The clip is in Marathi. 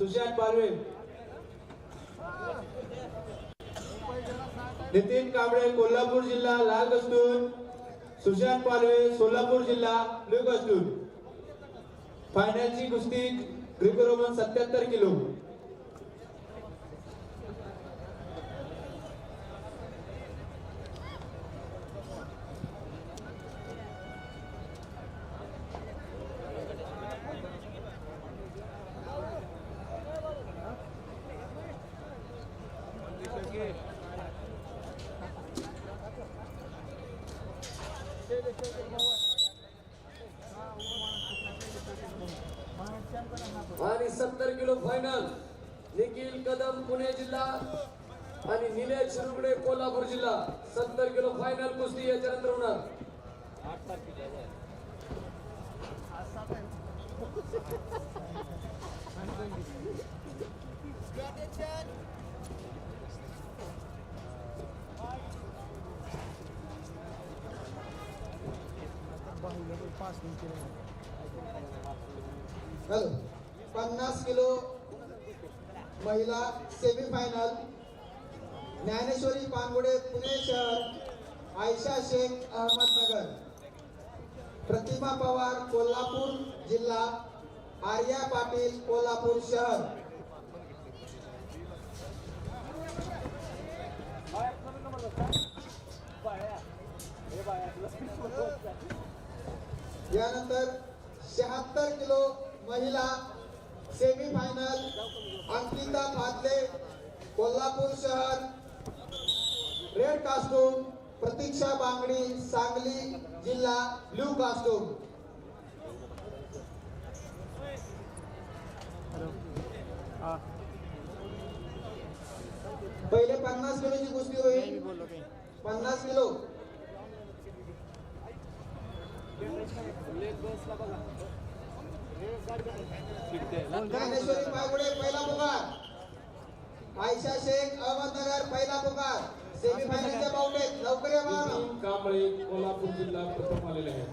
सुशांत पालवे नितीन कांबळे कोल्हापूर जिल्हा लाल कस्तूर. सुशांत पालवे सोलापूर जिल्हा ब्ल्यू कस्तूर. फायनलची कुस्ती ग्रिको रोमन सत्याहत्तर किलो. आणि सत्तर किलो फायनल. निखिल कदम पुणे जिल्हा. आणि निलेश रुगडे कोल्हापूर जिल्हा. सत्तर किलो फायनल कुस्ती याच्यानंतर होणार. पन्नास किलो महिला सेमीफायनल. ज्ञानेश्वरी पानगुडे पुणे शहर आयशा शेख अहमदनगर. प्रतिमा पवार कोल्हापूर जिल्हा आर्या पाटील कोल्हापूर शहर. यानंतर शहात्तर किलो महिला सेमीफायनल अंकिता फादले कोल्हापूर शहर रेड कास्टूम प्रतीक्षा बांगडी सांगली जिल्हा ब्ल्यू कास्टूम पहिले पन्नास किलोची कुस्ती होईल. पन्नास किलो. ज्ञानेश्वरी पहिला पुकार. आयशा शेख अहमदनगर पहिला पुकार. सेमीफायनलच्या बाउंडेत लवकर या कांबळे कोल्हापूर जिल्हा प्रथम आलेले आहेत.